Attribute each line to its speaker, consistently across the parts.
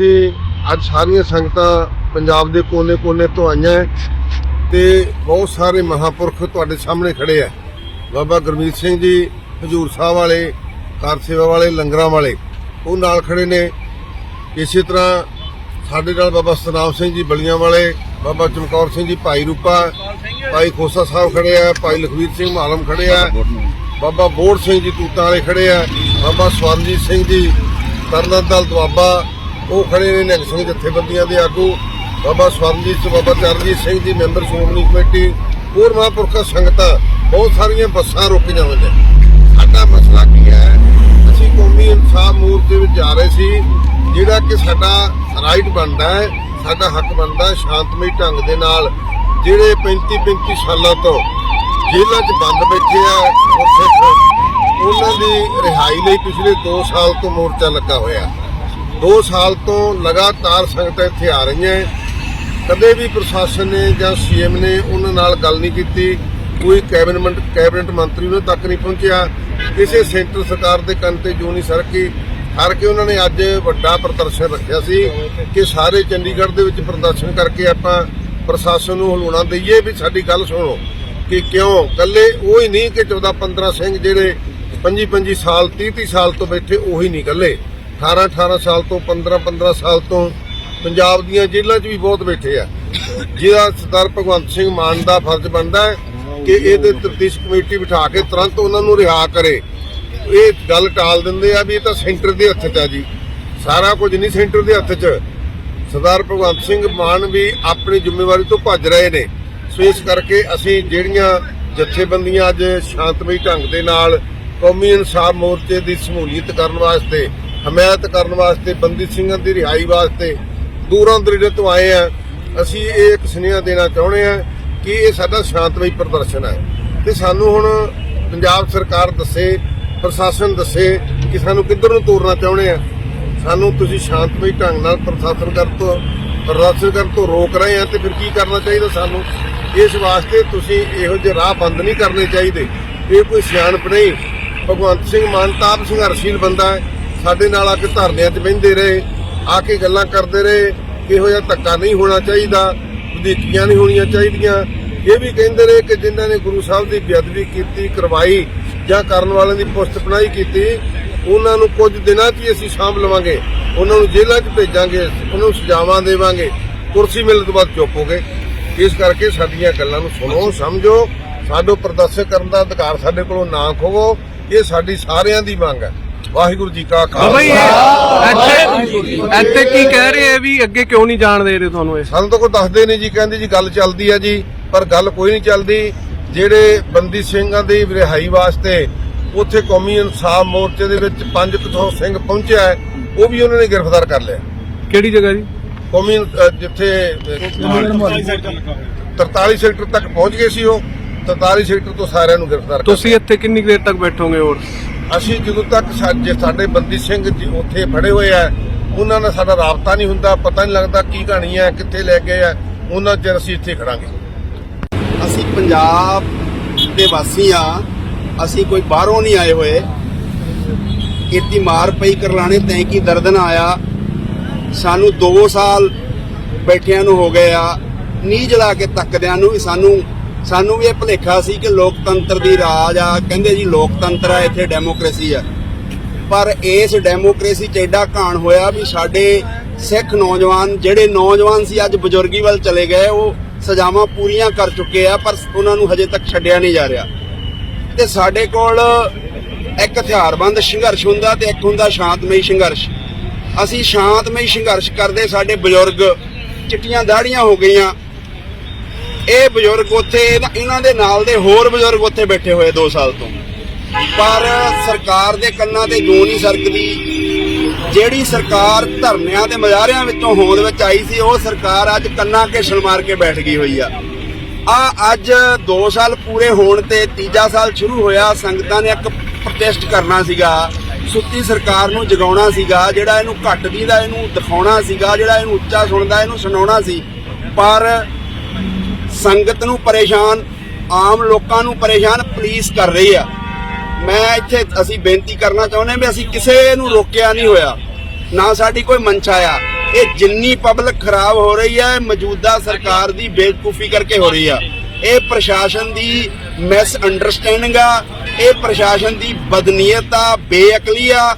Speaker 1: ਇੱਥੇ ਅੱਜ ਸਾਰੀਆਂ ਸੰਗਤਾਂ ਪੰਜਾਬ ਦੇ ਕੋਨੇ-ਕੋਨੇ ਤੋਂ ਆਈਆਂ ਹੈ ਤੇ ਬਹੁਤ ਸਾਰੇ ਮਹਾਪੁਰਖ ਤੁਹਾਡੇ ਸਾਹਮਣੇ ਖੜੇ ਆ ਬਾਬਾ ਗੁਰਮੀਤ ਸਿੰਘ ਜੀ, ਹਜੂਰ ਸਾਹਿਬ ਵਾਲੇ, ਕਾਰ ਸੇਵਾ ਵਾਲੇ, ਲੰਗਰਾਂ ਵਾਲੇ, ਉਹ ਨਾਲ ਖੜੇ ਨੇ। ਇਸੇ ਤਰ੍ਹਾਂ ਸਾਡੇ ਨਾਲ ਬਾਬਾ ਸਤਨਾਮ ਸਿੰਘ ਜੀ ਬਲੀਆਂ ਵਾਲੇ, ਬਾਬਾ ਚਮਕੌਰ ਸਿੰਘ ਜੀ, ਭਾਈ ਰੂਪਾ, ਭਾਈ ਖੋਸਾ ਸਾਹਿਬ ਖੜੇ ਆ, ਭਾਈ ਲਖਵੀਰ ਸਿੰਘ ਮਾਲਮ ਖੜੇ ਆ, ਬਾਬਾ ਬੋੜ ਸਿੰਘ ਜੀ ਤੂਤਾਂ ਵਾਲੇ ਖੜੇ ਆ, ਬਾਬਾ ਸਵਰਨਜੀਤ ਸਿੰਘ ਜੀ ਤਰਨਤ ਦੁਆਬਾ ਉਹ ਖੜੇ ਨੇ ਨਿਹੰਗ ਸਿੰਘ ਜਥੇਬੰਦੀਆਂ ਦੇ ਆਗੂ, ਬਾਬਾ ਸਵਰਨਜੀਤ ਸਿੰਘ, ਬਾਬਾ ਚਰਨਜੀਤ ਸਿੰਘ ਜੀ, ਮੈਂਬਰ ਸ਼੍ਰੋਮਣੀ ਕਮੇਟੀ, ਹੋਰ ਮਹਾਂਪੁਰਖਾਂ ਸੰਗਤਾਂ, ਬਹੁਤ ਸਾਰੀਆਂ ਬੱਸਾਂ ਰੋਕੀਆਂ ਹੋਈਆਂ ਸਾਡਾ ਮਸਲਾ ਕੀ ਹੈ? ਅਸੀਂ ਕੌਮੀ ਇਨਸਾਫ ਮੋਰਚੇ ਵਿੱਚ ਜਾ ਰਹੇ ਸੀ, ਜਿਹੜਾ ਕਿ ਸਾਡਾ ਰਾਈਟ ਬਣਦਾ ਹੈ, ਸਾਡਾ ਹੱਕ ਬਣਦਾ ਸ਼ਾਂਤਮਈ ਢੰਗ ਦੇ ਨਾਲ। ਜਿਹੜੇ 35 35 ਸਾਲਾਂ ਤੋਂ ਜੇਲ੍ਹਾਂ 'ਚ ਬੰਦ ਬੈਠੇ ਆ ਉਹਨਾਂ ਦੀ ਰਿਹਾਈ ਲਈ ਪਿਛਲੇ 2 ਸਾਲ ਤੋਂ ਮੋਰਚਾ ਲੱਗਾ ਹੋਇਆ। 2 ਸਾਲ ਤੋਂ ਲਗਾਤਾਰ ਸੰਗਤਾਂ ਇੱਥੇ ਆ ਰਹੀਆਂ ਕਦੇ ਵੀ ਪ੍ਰਸ਼ਾਸਨ ਨੇ ਜਾਂ ਸੀਐਮ ਨੇ ਉਹਨਾਂ ਨਾਲ ਗੱਲ ਨਹੀਂ ਕੀਤੀ, ਕੋਈ ਕੈਬਨਿਟ ਕੈਬਨਿਟ ਮੰਤਰੀ ਉਹਨਾਂ ਤੱਕ ਨਹੀਂ ਪਹੁੰਚਿਆ। ਕਿਸੇ ਸੈਂਟਰ ਸਰਕਾਰ ਦੇ ਕੰਨ ਤੇ ਜੋ ਨਹੀਂ ਸਰਕੀ। ਹਰ ਕੇ ਉਹਨਾਂ ਨੇ ਅੱਜ ਵੱਡਾ ਪ੍ਰਦਰਸ਼ਨ ਰੱਖਿਆ ਸੀ ਕਿ ਸਾਰੇ ਚੰਡੀਗੜ੍ਹ ਦੇ ਵਿੱਚ ਪ੍ਰਦਰਸ਼ਨ ਕਰਕੇ ਆਪਾਂ ਪ੍ਰਸ਼ਾਸਨ ਨੂੰ ਹਲੂਣਾ ਦਈਏ ਵੀ ਸਾਡੀ ਗੱਲ ਸੁਣੋ ਕਿ ਕਿਉਂ? ਕੱਲੇ ਉਹ ਹੀ ਨਹੀਂ ਕਿ 14 15 ਸਿੰਘ ਜਿਹੜੇ 25 25 ਸਾਲ 30 30 ਸਾਲ ਤੋਂ ਬੈਠੇ, ਉਹੀ ਨਹੀਂ ਕੱਲੇ 18 18 ਸਾਲ ਤੋਂ 15 15 ਸਾਲ ਤੋਂ ਪੰਜਾਬ ਦੀਆਂ ਜੇਲ੍ਹਾਂ 'ਚ ਵੀ ਬਹੁਤ ਬੈਠੇ ਆ। ਜਿਹਦਾ ਸਰਦਾਰ ਭਗਵੰਤ ਸਿੰਘ ਮਾਨ ਦਾ ਫਰਜ਼ ਬਣਦਾ ਹੈ ਕਿ ਇਹਦੇ ਤਫਤੀਸ਼ ਕਮੇਟੀ ਬਿਠਾ ਕੇ ਤੁਰੰਤ ਉਹਨਾਂ ਨੂੰ ਰਿਹਾ ਕਰੇ। ਇਹ ਗੱਲ ਟਾਲ ਦਿੰਦੇ ਆ ਵੀ ਇਹ ਤਾਂ ਸੈਂਟਰ ਦੇ ਹੱਥ 'ਚ ਆ ਜੀ। ਸਾਰਾ ਕੁਝ ਨਹੀਂ ਸੈਂਟਰ ਦੇ ਹੱਥ 'ਚ। ਸਰਦਾਰ ਭਗਵੰਤ ਸਿੰਘ ਮਾਨ ਵੀ ਆਪਣੀ ਜ਼ਿੰਮੇਵਾਰੀ ਤੋਂ ਭੱਜ ਰਹੇ ਨੇ। ਸੋ ਇਸ ਕਰਕੇ ਅਸੀਂ ਜਿਹੜੀਆਂ ਜਥੇਬੰਦੀਆਂ ਅੱਜ ਸ਼ਾਂਤਮਈ ਢੰਗ ਦੇ ਨਾਲ ਕੌਮੀ ਇਨਸਾਫ ਮੋਰਚੇ ਦੀ ਸ਼ਮੂਲੀਅਤ ਕਰਨ ਵਾਸਤੇ ਹਮਾਇਤ ਕਰਨ ਵਾਸਤੇ, ਬੰਦੀ ਸਿੰਘਾਂ ਦੀ ਰਿਹਾਈ ਵਾਸਤੇ ਦੂਰਾਂ ਦਰੇਡੇ ਤੋਂ ਆਏ ਆ ਅਸੀਂ ਇਹ ਇੱਕ ਸੁਨੇਹਾ ਦੇਣਾ ਚਾਹੁੰਦੇ ਆ ਕਿ ਇਹ ਸਾਡਾ ਸ਼ਾਂਤਮਈ ਪ੍ਰਦਰਸ਼ਨ ਹੈ। ਤੇ ਸਾਨੂੰ ਹੁਣ ਪੰਜਾਬ ਸਰਕਾਰ ਦੱਸੇ, ਪ੍ਰਸ਼ਾਸਨ ਦੱਸੇ ਕਿ ਸਾਨੂੰ ਕਿੱਧਰ ਨੂੰ ਤੋਰਨਾ ਚਾਹੁੰਦੇ ਆ। ਸਾਨੂੰ ਤੁਸੀਂ ਸ਼ਾਂਤਮਈ ਢੰਗ ਨਾਲ ਪ੍ਰਸ਼ਾਸਨ ਕਰਨ ਤੋਂ ਪ੍ਰਦਰਸ਼ਨ ਕਰਨ ਤੋਂ ਰੋਕ ਰਹੇ ਆ ਤੇ ਫਿਰ ਕੀ ਕਰਨਾ ਚਾਹੀਦਾ ਸਾਨੂੰ? ਇਸ ਵਾਸਤੇ ਤੁਸੀਂ ਇਹੋ ਜਿਹੇ ਰਾਹ ਬੰਦ ਨਹੀਂ ਕਰਨੇ ਚਾਹੀਦੇ। ਇਹ ਕੋਈ ਸਿਆਣਪ ਨਹੀਂ। ਭਗਵੰਤ ਸਿੰਘ ਮਾਨ ਤਾਂ ਸੰਘਰਸ਼ੀਲ ਬੰਦਾ ਹੈ। ਸਾਡੇ ਨਾਲ ਆ ਕੇ ਧਰਨਿਆਂ 'ਚ ਬਹਿੰਦੇ ਰਹੇ, ਆ ਕੇ ਗੱਲਾਂ ਕਰਦੇ ਰਹੇ, ਕਿਹੋ ਜਿਹਾ ਧੱਕਾ ਨਹੀਂ ਹੋਣਾ ਚਾਹੀਦਾ, ਵਧੀਕੀਆਂ ਨਹੀਂ ਹੋਣੀਆਂ ਚਾਹੀਦੀਆਂ। ਇਹ ਵੀ ਕਹਿੰਦੇ ਰਹੇ ਕਿ ਜਿਨ੍ਹਾਂ ਨੇ ਗੁਰੂ ਸਾਹਿਬ ਦੀ ਬੇਅਦਬੀ ਕੀਤੀ, ਕਰਵਾਈ ਜਾਂ ਕਰਨ ਵਾਲਿਆਂ ਦੀ ਪੁਸਤ ਪਨਾਹੀ ਕੀਤੀ, ਉਹਨਾਂ ਨੂੰ ਕੁਝ ਦਿਨਾਂ 'ਚ ਹੀ ਅਸੀਂ ਸਾਂਭ ਲਵਾਂਗੇ। ਉਹਨਾਂ ਨੂੰ ਜੇਲ੍ਹਾਂ 'ਚ ਭੇਜਾਂਗੇ, ਉਹਨਾਂ ਨੂੰ ਸਜ਼ਾਵਾਂ ਦੇਵਾਂਗੇ। ਕੁਰਸੀ ਮਿਲਣ ਤੋਂ ਬਾਅਦ ਚੁੱਪ ਹੋ ਗਏ। ਇਸ ਕਰਕੇ ਸਾਡੀਆਂ ਗੱਲਾਂ ਨੂੰ ਸੁਣੋ, ਸਮਝੋ। ਸਾਡੋ ਪ੍ਰਦਰਸ਼ਨ ਕਰਨ ਦਾ ਅਧਿਕਾਰ ਸਾਡੇ ਕੋਲੋਂ ਨਾ ਖੋਵੋ। ਇਹ ਸਾਡੀ ਸਾਰਿਆਂ ਦੀ ਮੰਗ ਹੈ। ਵਾਹਿਗੁਰੂ ਜੀ ਕਾ
Speaker 2: ਬਾਬਾ ਜੀ
Speaker 1: ਖਾਲਸਾ
Speaker 2: ਇੱਥੇ ਇੱਥੇ ਕੀ ਕਹਿ ਰਹੇ ਆ ਵੀ ਅੱਗੇ ਕਿਉਂ ਨਹੀਂ ਜਾਣ ਦੇ ਰਹੇ ਤੁਹਾਨੂੰ ਇਹ?
Speaker 1: ਸਾਨੂੰ ਤਾਂ ਕੋਈ ਦੱਸਦੇ ਨਹੀਂ ਜੀ ਕਹਿੰਦੇ ਜੀ ਗੱਲ ਚੱਲਦੀ ਹੈ ਜੀ ਪਰ ਗੱਲ ਕੋਈ ਨਹੀਂ ਚੱਲਦੀ। ਜਿਹੜੇ ਬੰਦੀ ਸਿੰਘਾਂ ਦੀ ਰਿਹਾਈ ਵਾਸਤੇ ਉੱਥੇ ਕੌਮੀ ਇਨਸਾਫ ਮੋਰਚੇ ਦੇ ਵਿੱਚ 500 ਸਿੰਘ ਪਹੁੰਚਿਆ ਹੈ ਉਹ ਵੀ ਉਹਨਾਂ ਨੇ ਗ੍ਰਿਫਤਾਰ ਕਰ ਲਿਆ।
Speaker 2: ਕਿਹੜੀ ਜਗ੍ਹਾ ਜੀ?
Speaker 1: ਕੌਮੀ ਅ, ਜਿੱਥੇ ਅ, 43 ਸੈਕਟਰ ਤੱਕ ਪਹੁੰਚ ਗਏ ਸੀ ਉਹ 43 ਸੈਕਟਰ ਤੋਂ ਸਾਰਿਆਂ ਨੂੰ ਗ੍ਰਿਫਤਾਰ ਕਰ
Speaker 2: ਤੁਸੀਂ ਇੱਥੇ ਕਿੰਨੀ ਕੁ ਦੇਰ ਤੱਕ ਬੈਠੋਗੇ ਹੋਰ।
Speaker 1: ਅਸੀਂ ਜਦੋਂ ਤੱਕ ਸਾ- ਸਾਡੇ ਬੰਦੀ ਸਿੰਘ ਜੀ ਉੱਥੇ ਫੜੇ ਹੋਏ ਆ, ਉਹਨਾਂ ਨਾਲ ਸਾਡਾ ਰਾਬਤਾ ਨਹੀਂ ਹੁੰਦਾ, ਪਤਾ ਨਹੀਂ ਲੱਗਦਾ ਕੀ ਕਹਾਣੀ ਹੈ ਕਿੱਥੇ ਲੈ ਗਏ ਆ, ਉਹਨਾਂ ਚਿਰ ਅਸੀਂ ਇੱਥੇ ਖੜਾਂਗੇ।
Speaker 3: ਅਸੀਂ ਪੰਜਾਬ ਦੇ ਵਾਸੀ ਆ, ਅਸੀਂ ਕੋਈ ਬਾਹਰੋਂ ਨਹੀਂ ਆਏ ਹੋਏ। ਇਤੀ ਮਾਰ ਪਈ ਕਰਲਾਣੇ ਤੈਂ ਕੀ ਦਰਦ ਆਇਆ। ਸਾਨੂੰ 2 ਸਾਲ ਬੈਠਿਆਂ ਨੂੰ ਹੋ ਗਏ ਆ ਨੀਝ ਜਲਾ ਕੇ ਤੱਕਦਿਆਂ ਨੂੰ ਵੀ ਸਾਨੂੰ ਸਾਨੂੰ ਵੀ ਇਹ ਭੁਲੇਖਾ ਸੀ ਕਿ ਲੋਕਤੰਤਰ ਦੀ ਰਾਜ ਆ, ਕਹਿੰਦੇ ਜੀ ਲੋਕਤੰਤਰ ਆ, ਇੱਥੇ ਡੈਮੋਕ੍ਰੇਸੀ ਆ। ਪਰ ਇਸ ਡੈਮੋਕ੍ਰੇਸੀ 'ਚ ਐਡਾ ਘਾਣ ਹੋਇਆ ਵੀ ਸਾਡੇ ਸਿੱਖ ਨੌਜਵਾਨ, ਜਿਹੜੇ ਨੌਜਵਾਨ ਸੀ ਅੱਜ ਬਜ਼ੁਰਗੀ ਵੱਲ ਚਲੇ ਗਏ, ਉਹ ਸਜ਼ਾਵਾਂ ਪੂਰੀਆਂ ਕਰ ਚੁੱਕੇ ਆ, ਪਰ ਉਹਨਾਂ ਨੂੰ ਹਜੇ ਤੱਕ ਛੱਡਿਆ ਨਹੀਂ ਜਾ ਰਿਹਾ। ਤੇ ਸਾਡੇ ਕੋਲ ਇੱਕ ਹਥਿਆਰਬੰਦ ਸੰਘਰਸ਼ ਹੁੰਦਾ ਤੇ ਇੱਕ ਹੁੰਦਾ ਸ਼ਾਂਤਮਈ ਸੰਘਰਸ਼। ਅਸੀਂ ਸ਼ਾਂਤਮਈ ਸੰਘਰਸ਼ ਕਰਦੇ ਸਾਡੇ ਬਜ਼ੁਰਗ, ਚਿੱਟੀਆਂ ਦਾੜੀਆਂ ਹੋ ਗਈਆਂ। ਇਹ ਬਜ਼ੁਰਗ ਉੱਥੇ ਇਹਨਾਂ ਦੇ ਨਾਲ ਦੇ ਹੋਰ ਬਜ਼ੁਰਗ ਉੱਥੇ ਬੈਠੇ ਹੋਏ 2 ਸਾਲ ਤੋਂ। ਪਰ ਸਰਕਾਰ ਦੇ ਕੰਨਾਂ ਤੇ ਜੂੰ ਨਹੀਂ ਸਰਕਦੀ। ਜਿਹੜੀ ਸਰਕਾਰ ਧਰਨਿਆਂ ਤੇ ਮਜ਼ਾਰਿਆਂ ਵਿੱਚੋਂ ਹੋਂਦ ਵਿੱਚ ਆਈ ਸੀ, ਉਹ ਸਰਕਾਰ ਅੱਜ ਕੰਨਾਂ ਕੇ ਮਾਰ ਕੇ ਬੈਠ ਗਈ ਹੋਈ ਆ। ਆ ਅੱਜ 2 ਸਾਲ ਪੂਰੇ ਹੋਣ ਤੇ ਤੀਜਾ ਸਾਲ ਸ਼ੁਰੂ ਹੋਇਆ, ਸੰਗਤਾਂ ਨੇ ਇੱਕ ਪ੍ਰੋਟੈਸਟ ਕਰਨਾ ਸੀਗਾ। ਸੁੱਤੀ ਸਰਕਾਰ ਨੂੰ ਜਗਾਉਣਾ ਸੀਗਾ, ਜਿਹੜਾ ਇਹਨੂੰ ਘੱਟ ਦੀਦਾ ਇਹਨੂੰ ਦਿਖਾਉਣਾ ਸੀਗਾ, ਜਿਹੜਾ ਇਹਨੂੰ ਉੱਚਾ ਸੁਣਦਾ, ਇਹਨੂੰ ਸੁਣਾਉਣਾ ਸੀ। ਪਰ ਸੰਗਤ ਨੂੰ ਪਰੇਸ਼ਾਨ, ਆਮ ਲੋਕਾਂ ਨੂੰ ਪਰੇਸ਼ਾਨ, ਪੁਲਿਸ ਕਰ ਰਹੀ ਆ। ਮੈਂ ਇੱਥੇ ਅਸੀਂ ਬੇਨਤੀ ਕਰਨਾ ਚਾਹੁੰਦੇ ਹਾਂ ਵੀ ਅਸੀਂ ਕਿਸੇ ਨੂੰ ਰੋਕਿਆ ਨਹੀਂ ਹੋਇਆ, ਨਾ ਸਾਡੀ ਕੋਈ ਮਨਸ਼ਾ ਇਹ ਜਿੰਨੀ ਪਬਲਿਕ ਖਰਾਬ ਹੋ ਰਹੀ ਹੈ ਮੌਜੂਦਾ ਸਰਕਾਰ ਦੀ ਬੇਵਕੂਫੀ ਕਰਕੇ ਹੋ ਰਹੀ ਆ। ਇਹ ਪ੍ਰਸ਼ਾਸਨ ਦੀ ਮਿਸ ਅੰਡਰਸਟੈਂਡਿੰਗ ਆ, ਇਹ ਪ੍ਰਸ਼ਾਸਨ ਦੀ ਬਦਨੀਅਤ ਆ, ਬੇਅਕਲੀ ਆ।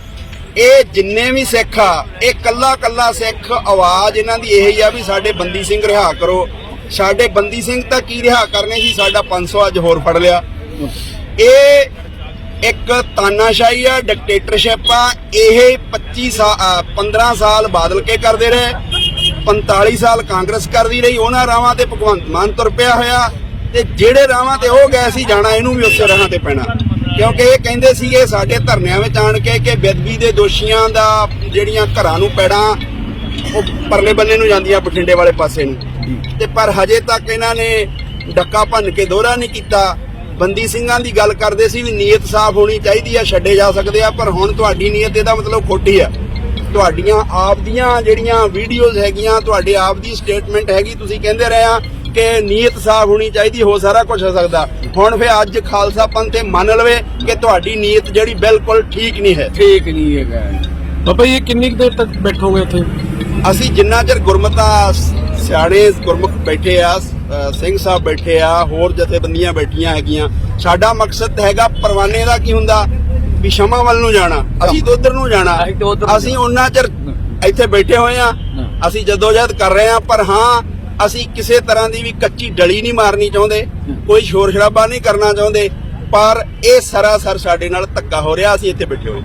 Speaker 3: ਇਹ ਜਿੰਨੇ ਵੀ ਸਿੱਖ ਆ, ਇਹ ਕੱਲਾ ਕੱਲਾ ਸਿੱਖ ਆਵਾਜ਼ ਇਹਨਾਂ ਦੀ ਇਹ ਹੀ ਆ ਵੀ ਸਾਡੇ ਬੰਦੀ ਸਿੰਘ ਰਿਹਾ ਕਰੋ। ਸਾਡੇ ਬੰਦੀ ਸਿੰਘ ਤਾਂ ਕੀ ਰਿਹਾ ਕਰਨੇ ਸੀ? ਸਾਡਾ 500 ਅੱਜ ਹੋਰ ਫੜ ਲਿਆ। ਇਹ ਇੱਕ ਤਾਨਾਸ਼ਾਹੀ ਆ ਡਿਕਟੇਟਰਸ਼ਿਪ ਆ। ਇਹ 25 ਸਾਲ 15 ਸਾਲ ਬਾਦਲ ਕੇ ਕਰਦੇ ਰਹੇ। 45 ਸਾਲ ਕਾਂਗਰਸ ਕਰਦੀ ਰਹੀ। ਉਹਨਾਂ ਰਾਵਾਂ ਤੇ ਭਗਵੰਤ ਮਾਨ ਤੁਰ ਪਿਆ ਹੋਇਆ। ਤੇ ਜਿਹੜੇ ਰਾਵਾਂ ਤੇ ਉਹ ਗਏ ਸੀ, ਜਾਣਾ ਇਹਨੂੰ ਵੀ ਉਸੇ ਰਾਹਾਂ ਤੇ ਪੈਣਾ। ਕਿਉਂਕਿ ਇਹ ਕਹਿੰਦੇ ਸੀ ਇਹ ਸਾਡੇ ਧਰਨਿਆਂ ਵਿੱਚ ਆਣ ਕੇ ਕਿ ਬੇਦਬੀ ਦੇ ਦੋਸ਼ੀਆਂ ਦਾ ਜਿਹੜੀਆਂ ਘਰਾਂ ਨੂੰ ਪੈੜਾਂ, ਉਹ ਪਰਲੇ ਬੰਨੇ ਨੂੰ ਜਾਂਦੀਆਂ ਬਠਿੰਡੇ ਵਾਲੇ ਪਾਸੇ ਨੂੰ। ਤੇ ਪਰ ਹਜੇ ਤੱਕ ਇਹਨਾਂ ਨੇ ਡੱਕਾ ਭੰਨ ਕੇ ਦੋਹਰਾ ਨਹੀਂ ਕੀਤਾ। ਬੰਦੀ ਸਿੰਘਾਂ ਦੀ ਗੱਲ ਕਰਦੇ ਸੀ ਵੀ ਨੀਅਤ ਸਾਫ਼ ਹੋਣੀ ਚਾਹੀਦੀ ਆ ਛੱਡੇ ਜਾ ਸਕਦੇ ਆ ਪਰ ਹੁਣ ਤੁਹਾਡੀ ਨੀਅਤ ਇਹਦਾ ਮਤਲਬ ਖੋਟੀ ਆ। ਤੁਹਾਡੀਆਂ ਆਪ ਦੀਆਂ ਜਿਹੜੀਆਂ ਵੀਡੀਓਜ਼ ਹੈਗੀਆਂ ਤੁਹਾਡੇ ਆਪ ਦੀ ਸਟੇਟਮੈਂਟ ਹੈਗੀ ਤੁਸੀਂ ਕਹਿੰਦੇ ਰਹੇ ਆ ਕਿ ਨੀਅਤ ਸਾਫ਼ ਹੋਣੀ ਚਾਹੀਦੀ ਹੋ ਸਾਰਾ ਕੁਝ ਹੋ ਸਕਦਾ। ਹੁਣ ਫੇ ਅੱਜ ਖਾਲਸਾ ਪੰਥ ਇਹ ਮੰਨ ਲਵੇ ਕਿ ਤੁਹਾਡੀ ਨੀਅਤ ਜਿਹੜੀ ਬਿਲਕੁਲ ਠੀਕ ਨਹੀਂ ਹੈ।
Speaker 4: ਠੀਕ ਨਹੀਂ ਹੈਗਾ।
Speaker 2: ਬਾਬਾ ਜੀ ਇਹ ਕਿੰਨੀ ਕੁ ਦੇਰ ਤੱਕ ਬੈਠੋਗੇ ਉੱਥੇ
Speaker 3: ਅਸੀਂ ਜਿੰਨਾ ਚਿਰ ਗੁਰਮਤਾ ਸਿਆਣੇ ਗੁਰਮੁਖ ਬੈਠੇ ਆ ਸਿੰਘ ਸਾਹਿਬ ਬੈਠੇ ਆ ਹੋਰ ਜਥੇਬੰਦੀਆਂ ਬੈਠੀਆਂ ਹੈਗੀਆਂ। ਸਾਡਾ ਮਕਸਦ ਹੈਗਾ ਪਰਵਾਨੇ ਦਾ ਕੀ ਹੁੰਦਾ? ਵੀ ਸ਼ਮਾ ਵੱਲ ਨੂੰ ਜਾਣਾ ਅਸੀਂ ਉਧਰ ਨੂੰ ਜਾਣਾ। ਅਸੀਂ ਉਹਨਾਂ ਚਿਰ ਇੱਥੇ ਬੈਠੇ ਹੋਏ ਆ ਅਸੀਂ ਜਦੋਜਹਿਦ ਕਰ ਰਹੇ ਆ ਪਰ ਹਾਂ ਅਸੀਂ ਕਿਸੇ ਤਰ੍ਹਾਂ ਦੀ ਵੀ ਕੱਚੀ ਡਲੀ ਨਹੀਂ ਮਾਰਨੀ ਚਾਹੁੰਦੇ ਕੋਈ ਸ਼ੋਰ ਸ਼ਰਾਬਾ ਨਹੀਂ ਕਰਨਾ ਚਾਹੁੰਦੇ ਪਰ ਇਹ ਸਰਾਸਰ ਸਾਡੇ ਨਾਲ ਧੱਕਾ ਹੋ ਰਿਹਾ ਅਸੀਂ ਇੱਥੇ ਬੈਠੇ ਹੋਏ।